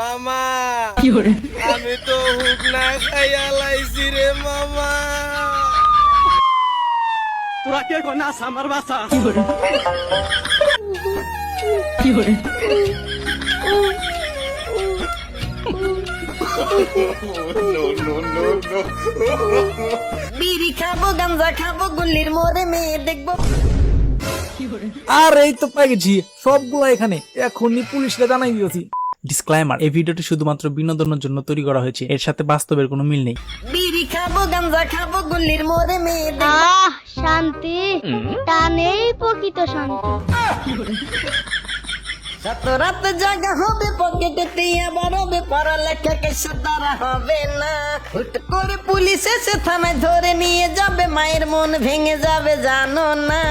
মামা আমি তো হুক না খাইয়া লাইছি রে মামা। তোরা কে কোন আস আমার বাসা? বিড়ি খাব গাঞ্জা খাব গুল্লির মোড়ে মেয়ে দেখব। আর এই তো পেয়ে গেছি সবগুলো এখানে। এখনই পুলিশকে জানাই দিয়েছি। ডিসক্লাইমার এই ভিডিওটি শুধুমাত্র বিনোদনের জন্য তৈরি করা হয়েছে। এর সাথে বাস্তবের কোনো মিল নেই। বিড়ি খাব গাঞ্জা খাব গুল্লির মোড়ে মেয়ে আহ শান্তি। টানেই প্রকৃত শান্তি। রাত রাত জাগা হবে পকেটে আবার হবে পড়ালেখা কেসে দ্বারা হবে না। হুট করে পুলিশ এসে থানায় ধরে নিয়ে যাবে মায়ের মন ভেঙে যাবে জানো না।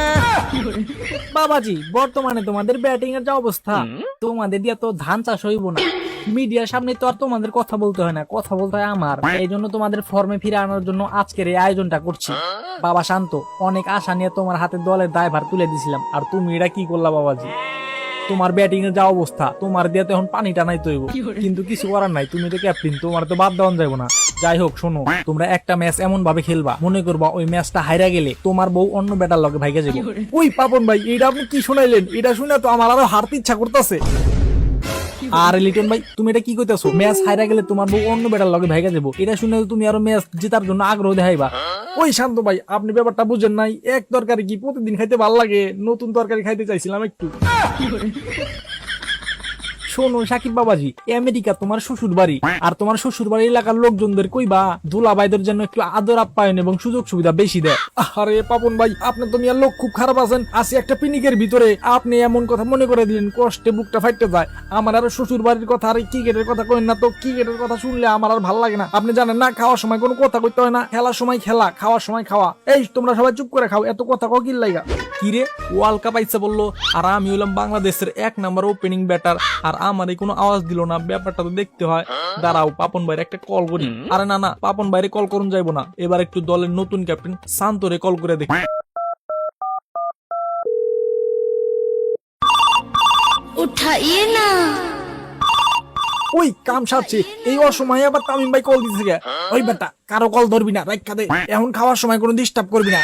বাবাজি বর্তমানে তোমাদের ব্যাটিং এর যা অবস্থা তোমাদের দিয়ে তো ধান চাষ হইব না। মিডিয়ার সামনে তো আর তোমাদের কথা বলতে হয় না কথা বলতে হয় আমার। এই জন্য তোমাদের ফর্মে ফিরে আনার জন্য আজকের এই আয়োজনটা করছি। বাবা শান্ত অনেক আশা নিয়ে তোমার হাতে দলের দায়ভার তুলে দিছিলাম। আর তুমি এটা কি করলা বাবাজি? তোমার ব্যাটিং এর যা অবস্থা তোমার দিয়ে তো এখন পানি টানাই তৈব কিন্তু কিছু করার নাই তুমি তো ক্যাপ্টেন তোমার তো বাদ দেওয়া যাবে না। যাই হোক শোনো তোমরা একটা ম্যাচ এমন ভাবে খেলবা মনে করবা ওই ম্যাচটা হাইরা গেলে তোমার বউ অন্য ব্যাটার লগে ভাইগে যাবে ওই পাপন ভাই এটা আপনি কি শোনাইলেন? এটা শুনে তো আমার আরও হারতে ইচ্ছা করতেছে। আর লিটন ভাই, তুমি এটা কি করতেছো ম্যাচ হাইরা গেলে তোমার বউ অন্য বেটার লগে ভাইগা দেবো এটা শুনে তুমি আরও ম্যাচ জেতার জন্য আগ্রহ দেখাইবা। ওই শান্ত ভাই, আপনি ব্যাপারটা বুঝেন নাই। এক তরকারি কি প্রতিদিন খাইতে ভালো লাগে? নতুন তরকারি খাইতে চাইছিলাম একটু। শোনো, সাকিব বাবাজি আমেরিকা তোমার শ্বশুর বাড়ি আর তোমার শ্বশুর বাড়ি এলাকার লোকজনদের কইবা, দুলাভাইদের জন্য একটু আদর, আপ্যায়ন এবং সুযোগ সুবিধা বেশি দেয়। আরে পাপন ভাই, আপনি তো মিয়ার লোক খুব খারাপ আছেন। আসি একটা পিনিকের ভিতরে। আপনি এমন কথা মনে করে দিলেন, কষ্টে বুকটা ফাইটতে যায়। আমার আর শ্বশুর বাড়ির কথা আর ক্রিকেটের কথা কইন না তো। ক্রিকেটের কথা শুনলে আমার আর ভালো লাগে না। আপনি জানেন না, খাওয়ার সময় কোনো কথা কইতে হয় না। খেলার সময় খেলা, খাওয়ার সময় খাওয়া। এই, তোমরা সবাই চুপ করে খাও, এত কথা কিল লাগা কিরে, ওয়ার্ল্ড কাপ আইসা বলল, আর আমি হলাম বাংলাদেশের এক নাম্বার ওপেনিং ব্যাটার আর আমারই কোনো আওয়াজ দিল না ব্যাপারটা তো দেখতে হয়। দাঁড়াও পাপন ভাইয়ের একটা কল করি। আরে না না পাপন বাইরে কল করুন যাইবো না। এবার একটু দলের নতুন ক্যাপ্টেন শান্তরে কল করে দেখি। উঠাইয়ে না। ওই কাম সারছে। এই অসময়ে আবার তামিম ভাই কল দিতেছে গে। ওই বেটা কারও কল ধরবি না রাইখা দে। এখন খাওয়ার সময় কোনো ডিস্টার্ব করবি না।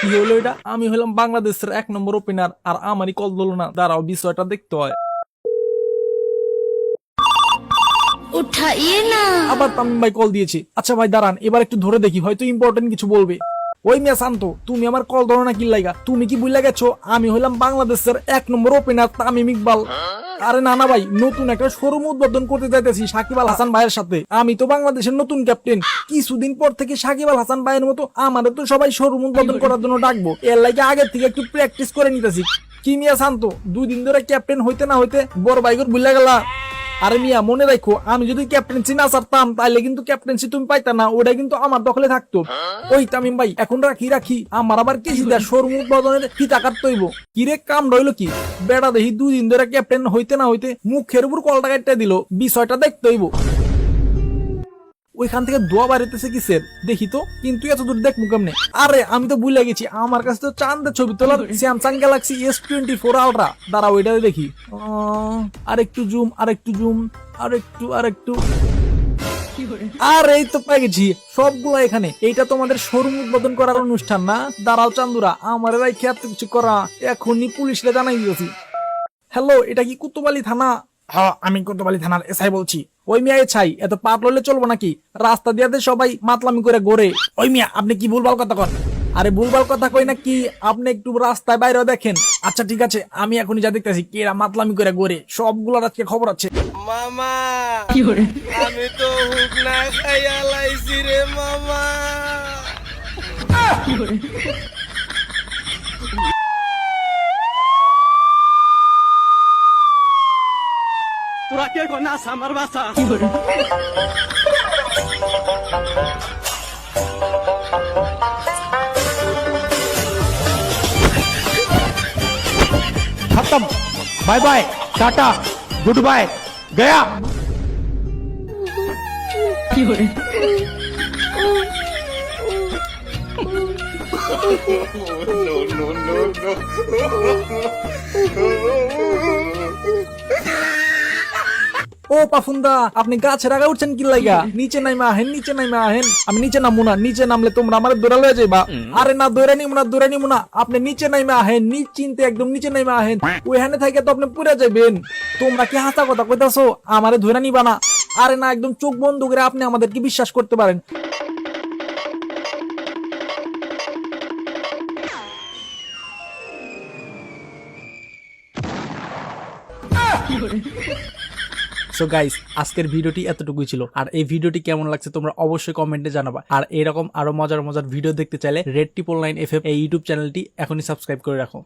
কি হলো এটা? আমি হলাম বাংলাদেশের এক নম্বর ওপেনার আর আমারই কল দিল না। দাঁড়াও বিষয়টা দেখতে হয়। উঠাইয়ে না। আবার তামিম ভাই কল দিয়েছে। আচ্ছা ভাই, দাঁড়ান, এবার একটু ধরে দেখি, হয়তো ইম্পর্টেন্ট কিছু বলবে। ওই মিয়া শান্ত, তুমি আমার কল ধরো না তুমি কি বুঝলা গেছো? আমি হইলাম বাংলাদেশের এক নম্বর ওপেনার তামিম ইকবাল। আরে না না ভাই, নতুন একটা শোরুম উদ্বোধন করতে যাইতেছি সাকিব আল হাসান ভাইয়ের সাথে। আমি তো বাংলাদেশের নতুন ক্যাপ্টেন কিছুদিন পর থেকে সাকিব আল হাসান ভাইয়ের মতো আমাদের তো সবাই শোরুম উদ্বোধন করার জন্য ডাকবো। এর লাগে আগের থেকে একটু প্র্যাকটিস করে নিতেছি। কি মিয়া শান্ত, দুই দিন ধরে ক্যাপ্টেন হইতে না হইতে বড় বাইকর ভুলে গেলা। আরে মিয়া, মনে রাখো, আমি যদি ক্যাপ্টেন্সি না ছাড়তাম তাহলে কিন্তু ক্যাপ্টেন্সি তুমি পাইতা না ওটা কিন্তু আমার দখলে থাকতো। ওই তামিম ভাই, এখন রাখি রাখি। আমার আবার কি সিধা সরমু উদ্বোধনের কি টাকার তৈব কিরে কাম রইল কি? বেড়া দেখি দুই দিন ধরে ক্যাপ্টেন হইতে না হইতে মুখের উপর কলটা কাটতে দিল, বিষয়টা দেখতে হইব। ওইখান থেকে দোয়া বাড়িতেছে কি স্যার? দেখি তো, কিন্তু এত দূর দেখব কেমনে আরে, আমি তো ভুলে গেছি, আমার কাছে তো চাঁদের ছবি তোলার Samsung Galaxy S twenty four Ultra দাঁড়াও ওইটা দেখি। আর একটু জুম আর একটু জুম আর একটু আর একটু আর এই তো পেয়ে গেছি, সবগুলো এখানে। এইটা তোমাদের শোরুম উদ্বোধন করার অনুষ্ঠান না? দাঁড়াও চান্দুরা, আমার এরাই খেয়াল কিছু করা, এখনই পুলিশরে জানাই দিয়েছি হ্যালো এটা কি কুতুবালি থানা? হ্যাঁ আমি কুতুবালি থানার এসআই বলছি। ওই মিয়া ছাই এত পার লইলে চলবো নাকি? রাস্তা দিয়ে সবাই মাতলামি করে গড়ে। ওই মিয়া আপনি কি ভুলভাল কথা কন? আরে ভুলভাল কথা কই না কি? আপনি একটু রাস্তায় বাইরে দেখেন। আচ্ছা ঠিক আছে আমি এখনই যা দেখতেছি কেরা মাতলামি করে গড়ে সবগুলোর আজকে খবর আছে। মামা আমি তো হুক না খাইয়া লাইছি রে মামা। তোরা কে কোন আস আমার বাসা खत्म bye bye tata goodbye गया ও পাফুন্দা আপনি গাছের আগে উঠছেন কি লাগা নিচে নাইমা আহেন নিচে নাইমা আহেন আমি নিচে নামু না নিচে নামলে তোমরা আমার দৌড়া লয়ে যাইবা। আরে না দৌড়া নিমু না দৌড়া নিমু না। আপনি নিচে নাইমা আহেন নিচ চিনতে একদম নিচে নাইমা আহেন ওইখানে থেকে তো আপনি পুরে যাবেন তোমরা কি হাসা কথা কইতাছো? আমারে ধরে নিবা না। আরে না একদম চোখ বন্ধ করে আপনি আমাদেরকে বিশ্বাস করতে পারেন। সো গাইস আজকের ভিডিওটি এতটুকুই ছিল। আর এই ভিডিওটি কেমন লাগছে তোমরা অবশ্যই কমেন্টে জানাবা। আর এরকম আরও মজার মজার ভিডিও দেখতে চাইলে রেড টিপ নাইন এফ এই ইউটিউব চ্যানেলটি এখনই সাবস্ক্রাইব করে রাখো।